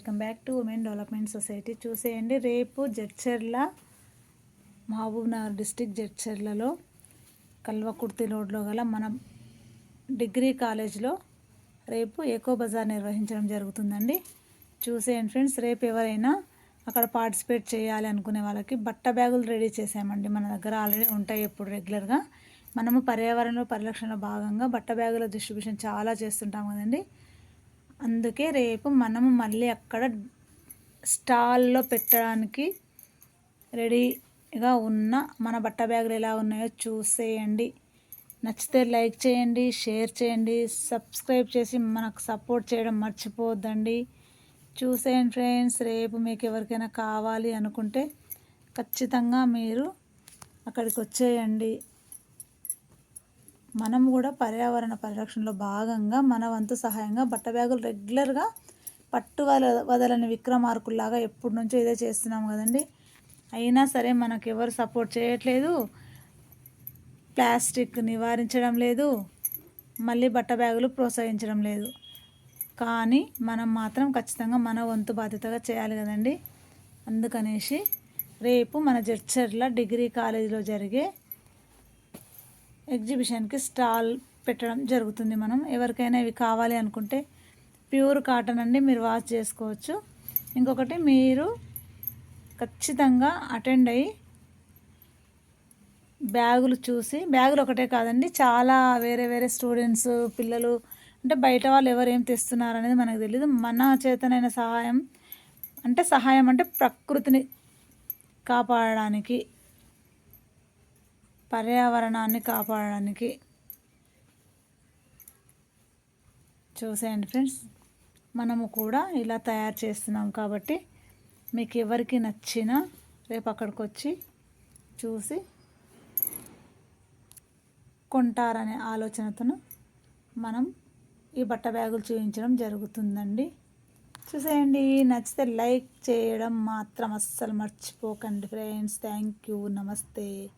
Welcome back to women development society. చూసేయండి రేపు Jadcherla Mahabubnagar district జడ్చర్లలో కల్వకుర్తి రోడ్లో గల మన డిగ్రీ కాలేజ్లో రేపు ఎకో బజార్ నిర్వహించడం జరుగుతుందండి. చూసేయండి ఫ్రెండ్స్ రేపు ఎవరైనా అక్కడ పార్టిసిపేట్ చేయాలి అనుకునే వాళ్ళకి బట్ట బ్యాగులు రెడీ చేసామండి. మన దగ్గర ఆల్రెడీ ఉంటాయి ఎప్పుడు రెగ్యులర్గా. మనము పర్యావరణ పరిరక్షణలో భాగంగా బట్ట బ్యాగుల డిస్ట్రిబ్యూషన్ చాలా చేస్తుంటాం కదండి. అందుకే రేపు మనము మళ్ళీ అక్కడ స్టాల్లో పెట్టడానికి రెడీగా ఉన్న మన బట్ట బ్యాగులు ఎలా ఉన్నాయో చూసేయండి. నచ్చితే లైక్ చేయండి షేర్ చేయండి సబ్స్క్రైబ్ చేసి మనకు సపోర్ట్ చేయడం మర్చిపోవద్దండి. చూసేయండి ఫ్రెండ్స్ రేపు మీకు ఎవరికైనా కావాలి అనుకుంటే ఖచ్చితంగా మీరు అక్కడికి వచ్చేయండి. మనం కూడా పర్యావరణ పరిరక్షణలో భాగంగా మన వంతు సహాయంగా బట్ట బ్యాగులు రెగ్యులర్గా పట్టు వద వదలని విక్రమార్కుల్లాగా ఎప్పటి నుంచో ఇదే చేస్తున్నాం కదండి. అయినా సరే మనకు ఎవరు సపోర్ట్ చేయట్లేదు. ప్లాస్టిక్ నివారించడం లేదు. మళ్ళీ బట్ట బ్యాగులు ప్రోత్సహించడం లేదు. కానీ మనం మాత్రం ఖచ్చితంగా మన వంతు బాధ్యతగా చేయాలి కదండి. అందుకనేసి రేపు మన జడ్చర్ల డిగ్రీ కాలేజీలో జరిగే ఎగ్జిబిషన్కి స్టాల్ పెట్టడం జరుగుతుంది మనం. ఎవరికైనా ఇవి కావాలి అనుకుంటే ప్యూర్ కాటన్ అండి మీరు వాష్ చేసుకోవచ్చు. ఇంకొకటి మీరు ఖచ్చితంగా అటెండ్ అయ్యి బ్యాగులు చూసి బ్యాగులు ఒకటే కాదండి చాలా వేరే వేరే స్టూడెంట్స్ పిల్లలు అంటే బయట వాళ్ళు ఎవరు ఏం తెస్తున్నారు అనేది మనకు తెలియదు మన చేతనైన సహాయం అంటే సహాయం అంటే ప్రకృతిని కాపాడడానికి పర్యావరణాన్ని కాపాడడానికి. చూసేయండి ఫ్రెండ్స్. మనము కూడా ఇలా తయారు చేస్తున్నాం కాబట్టి మీకు ఎవరికి నచ్చినా రేపు అక్కడికి వచ్చి చూసి కొంటారనే ఆలోచనతో మనం ఈ బట్ట బ్యాగులు చూపించడం జరుగుతుందండి. చూసేయండి. నచ్చితే లైక్ చేయడం మాత్రం అస్సలు మర్చిపోకండి ఫ్రెండ్స్. Thank you. నమస్తే.